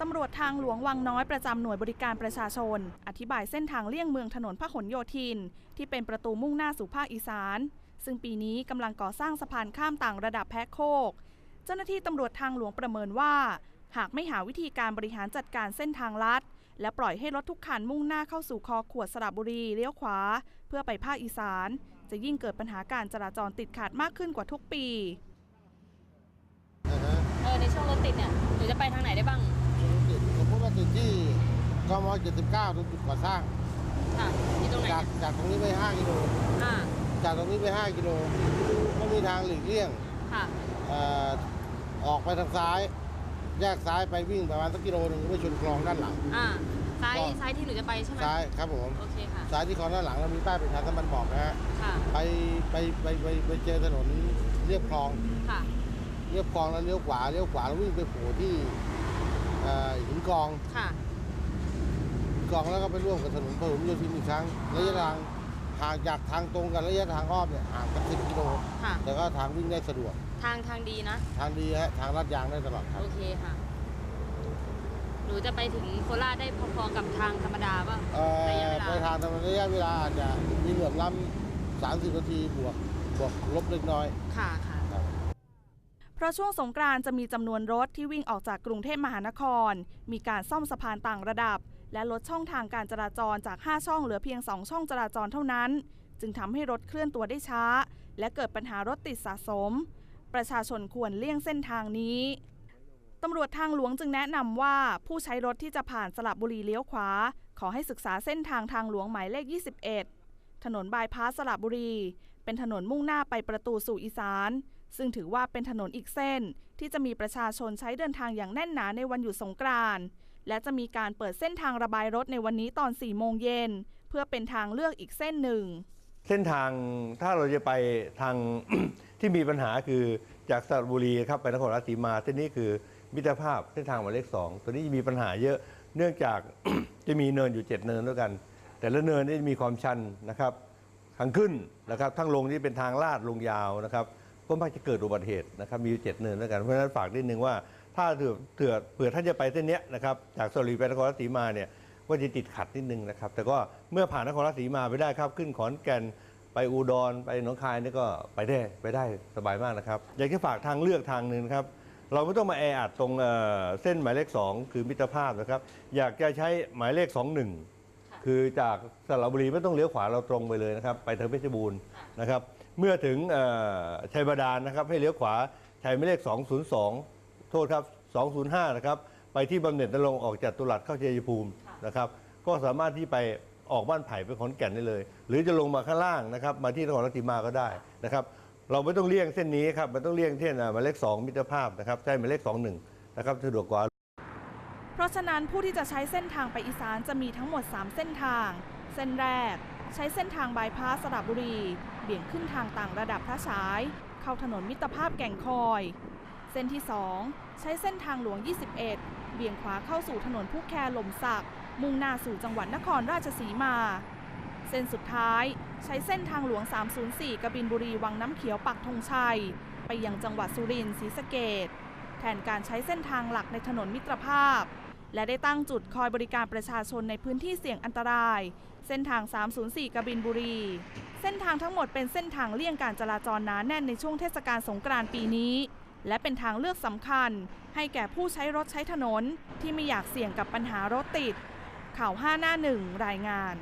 ตำรวจทางหลวงวังน้อยประจำหน่วยบริการประชาชน อธิบายเส้นทางเลี่ยงเมืองถนนพหลโยธิน ที่เป็นประตูมุ่งหน้าสู่ภาคอีสาน ซึ่งปีนี้กำลังก่อสร้างสะพานข้ามต่างระดับแพะโคก เจ้าหน้าที่ตำรวจทางหลวงประเมินว่า หากไม่หาวิธีการบริหารจัดการเส้นทางลัด และปล่อยให้รถทุกคันมุ่งหน้าเข้าสู่คอขวดสระบุรีเลี้ยวขวา เพื่อไปภาคอีสาน จะยิ่งเกิดปัญหาการจราจรติดขัดมากขึ้นกว่าทุกปีเออในช่วงรถติดเนี่ยหนูจะไปทางไหนได้บ้าง ติดสมมติว่าติดที่ กม79ตรงจุดก่อสร้าง ค่ะที่ตรงไหนจากเนี่ยจากตรงนี้ไป 5 กิโล อ่าจากตรงนี้ไป 5 กิโล ก็มีทางหลีกเลี่ยงค่ะ เอ่อออกไปทางซ้าย แยกซ้ายไปวิ่งประมาณสักกิโลหนึ่งไม่ชนคลองด้านหลัง อ่าซ้ายก็ ซ้ายที่หนูจะไปใช่ไหมซ้ายครับผม โอเคค่ะ ซ้ายที่คลองด้านหลังเรามีป้ายประชาสัมพันธ์บอกนะฮะ ค่ะ ไปไปไปไปไปเจอถนนเรียบคลอง ค่ะ เรียบคลองแล้วเลี้ยวขวาเลี้ยวขวาแล้ววิ่งไปโผล่ที่เอ่อหินกอง ค่ะก องแล้วก็ไปร่วมกับถนนพหลโยธินอีกครั้งระยะทางห่างจากทางตรงกับระยะทางอ้อมเนี่ยห่างกันสิบกิโลค่ะ แต่ก็ทางวิ่งได้สะดวก ทางทางดีนะ ทางดีฮะทางลาดยางได้ตลอดครับ โอเคค่ะ หนูจะไปถึงโคราชได้พอๆกับทางธรรมดาป่ะเอ่อระยะเวลา ไปทางทางระยะเวลาอาจจะมีเหลื่อมล้ำสามสิบนาทีบวกบวกลบเล็กน้อยค่ะค่ะ ครับ เพราะช่วงสงกรานต์จะมีจำนวนรถที่วิ่งออกจากกรุงเทพมหานคร มีการซ่อมสะพานต่างระดับ และลดช่องทางการจราจรจาก 5 ช่องเหลือเพียง 2 ช่องจราจรเท่านั้น จึงทำให้รถเคลื่อนตัวได้ช้า และเกิดปัญหารถติดสะสม ประชาชนควรเลี่ยงเส้นทางนี้ตำรวจทางหลวงจึงแนะนำว่าผู้ใช้รถที่จะผ่านสระบุรีเลี้ยวขวา ขอให้ศึกษาเส้นทางทางหลวงหมายเลข 21 ถนนบายพาสสระบุรี เป็นถนนมุ่งหน้าไปประตูสู่อีสาน ซึ่งถือว่าเป็นถนนอีกเส้นที่จะมีประชาชนใช้เดินทางอย่างแน่นหนาในวันหยุดสงกรานต์ และจะมีการเปิดเส้นทางระบายรถในวันนี้ตอน 4 โมงเย็น เพื่อเป็นทางเลือกอีกเส้นหนึ่ง เส้นทางถ้าเราจะไปทาง ที่มีปัญหาคือจากสระบุรีครับไปนครราชสีมาเส้นนี้คือมิตรภาพเส้นทางหมายเลขสองตัวนี้มีปัญหาเยอะเนื่องจาก จะมีเนินอยู่ 7 เนินด้วยกัน แต่ละเนินนี่มีความชันนะครับทางขึ้นนะครับทั้งลงนี่เป็นทางลาดลงยาวนะครับก็มักจะเกิดอุบัติเหตุนะครับมีอยู่เจ็ดเนินด้วยกันเพราะฉะนั้นฝากนิดนึงว่า ถ้าเผื่อเผื่อเผื่อท่านจะไปเส้นเนี้ยนะครับจากสระบุรีไปนครราชสีมาเนี่ยก็จะติดขัดนิดนึงนะครับ แต่ก็เมื่อผ่านนครราชสีมาไปได้ครับ ขึ้นขอนแก่นไปอุดรไปหนองคายนี่ก็ไปได้ไปได้สบายมากนะครับ อยากจะฝากทางเลือกทางหนึ่งนะครับเราไม่ต้องมาแออัดตรงเอ่อเส้นหมายเลข 2 คือมิตรภาพนะครับ อยากจะใช้หมายเลข 21 คือจากสระบุรีไม่ต้องเลี้ยวขวาเราตรงไปเลยนะครับ ไปทางเพชรบูรณ์นะครับ เมื่อถึงเอ่อชัยบาดาลนะครับ ให้เลี้ยวขวาใช้หมายเลข 202 โทษครับ 205 นะครับ ไปที่บำเหน็จนรงออกจากตุลัดเข้าชัยภูมินะครับ ก็สามารถที่ไปออกบ้านไผ่ไปขอนแก่นได้เลย หรือจะลงมาข้างล่างนะครับ มาที่นครราชสีมาก็ได้นะครับ เราไม่ต้องเลี่ยงเส้นนี้ครับมันต้องเลี่ยงเส้นหมายเลข2มิตรภาพนะครับใช่หมายเลข21นะครับสะดวกกว่า เพราะฉะนั้นผู้ที่จะใช้เส้นทางไปอีสานจะมีทั้งหมด 3 เส้นทาง เส้นแรก ใช้เส้นทางบายพาสสระบุรี เบี่ยงขึ้นทางต่างระดับพระฉาย เข้าถนนมิตรภาพแก่งคอย เส้นที่ 2 ใช้เส้นทางหลวง 21 เบี่ยงขวาเข้าสู่ถนนผู้แคหลมสักมุ่งหน้าสู่จังหวัดนครราชสีมา เส้นสุดท้าย ใช้เส้นทางหลวง 304 กบินบุรีวังน้ำเขียวปักธงชัย ไปยังจังหวัดสุรินทร์ศรีสะเกดแทนการใช้เส้นทางหลักในถนนมิตรภาพ และได้ตั้งจุดคอยบริการประชาชนในพื้นที่เสี่ยงอันตราย เส้นทาง 304 กบินบุรี เส้นทางทั้งหมดเป็นเส้นทางเลี่ยงการจราจรหนาแน่นในช่วงเทศกาลสงกรานต์ปีนี้ และเป็นทางเลือกสำคัญ ให้แก่ผู้ใช้รถใช้ถนนที่ไม่อยากเสี่ยงกับปัญหารถติด ข่าว 5 หน้าหนึ่งรายงาน